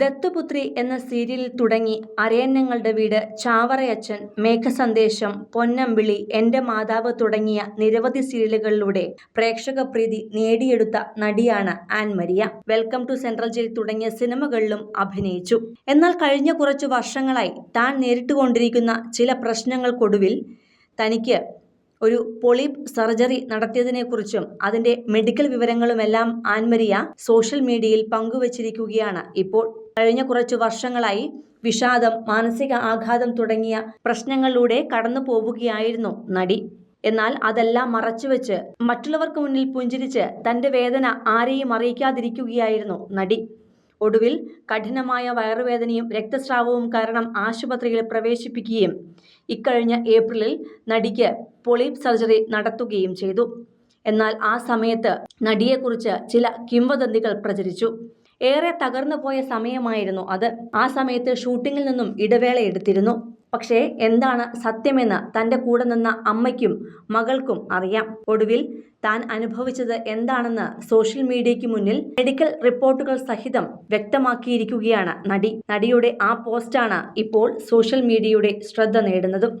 ദത്തുപുത്രി എന്ന സീരിയലിൽ തുടങ്ങി അരയന്നങ്ങളുടെ വീട് ചാവറയച്ചൻ മേഘസന്ദേശം പൊന്നമ്പിളി എന്റെ മാതാവ് തുടങ്ങിയ നിരവധി സീരിയലുകളിലൂടെ പ്രേക്ഷക പ്രീതി നേടിയെടുത്ത നടിയാണ് Ann Maria. Welcome to central jail തുടങ്ങിയ സിനിമകളിലും അഭിനയിച്ചു. എന്നാൽ കഴിഞ്ഞ കുറച്ചു വർഷങ്ങളായി താൻ നേരിട്ടുകൊണ്ടിരിക്കുന്ന ചില പ്രശ്നങ്ങൾക്കൊടുവിൽ തനിക്ക് ഒരു പൊളിപ്പ് സർജറി നടത്തിയതിനെക്കുറിച്ചും അതിന്റെ മെഡിക്കൽ വിവരങ്ങളുമെല്ലാം ആൻമരിയ സോഷ്യൽ മീഡിയയിൽ പങ്കുവച്ചിരിക്കുകയാണ് ഇപ്പോൾ. കഴിഞ്ഞ കുറച്ചു വർഷങ്ങളായി വിഷാദം മാനസിക ആഘാതം തുടങ്ങിയ പ്രശ്നങ്ങളിലൂടെ കടന്നു പോവുകയായിരുന്നു നടി. എന്നാൽ അതെല്ലാം മറച്ചുവെച്ച് മറ്റുള്ളവർക്ക് മുന്നിൽ പുഞ്ചിരിച്ച് തന്റെ വേദന ആരെയും അറിയിക്കാതിരിക്കുകയായിരുന്നു നടി. ഒടുവിൽ കഠിനമായ വയറുവേദനയും രക്തസ്രാവവും കാരണം ആശുപത്രിയിൽ പ്രവേശിപ്പിക്കുകയും ഇക്കഴിഞ്ഞ ഏപ്രിലിൽ നടിക്ക് പൊളിപ് സർജറി നടത്തുകയും ചെയ്തു. എന്നാൽ ആ സമയത്ത് നടിയെക്കുറിച്ച് ചില കിംവദന്തികൾ പ്രചരിച്ചു. ഏറെ തകർന്നു പോയ സമയമായിരുന്നു അത്. ആ സമയത്ത് ഷൂട്ടിങ്ങിൽ നിന്നും ഇടവേള എടുത്തിരുന്നു. പക്ഷേ എന്താണ് സത്യമെന്ന് തന്റെ കൂടെ നിന്ന അമ്മയ്ക്കും മകൾക്കും അറിയാം. ഒടുവിൽ താൻ അനുഭവിച്ചത് എന്താണെന്ന് സോഷ്യൽ മീഡിയയ്ക്ക് മുന്നിൽ മെഡിക്കൽ റിപ്പോർട്ടുകൾ സഹിതം വ്യക്തമാക്കിയിരിക്കുകയാണ് നടി. നടിയുടെ ആ പോസ്റ്റാണ് ഇപ്പോൾ സോഷ്യൽ മീഡിയയുടെ ശ്രദ്ധ നേടുന്നതും.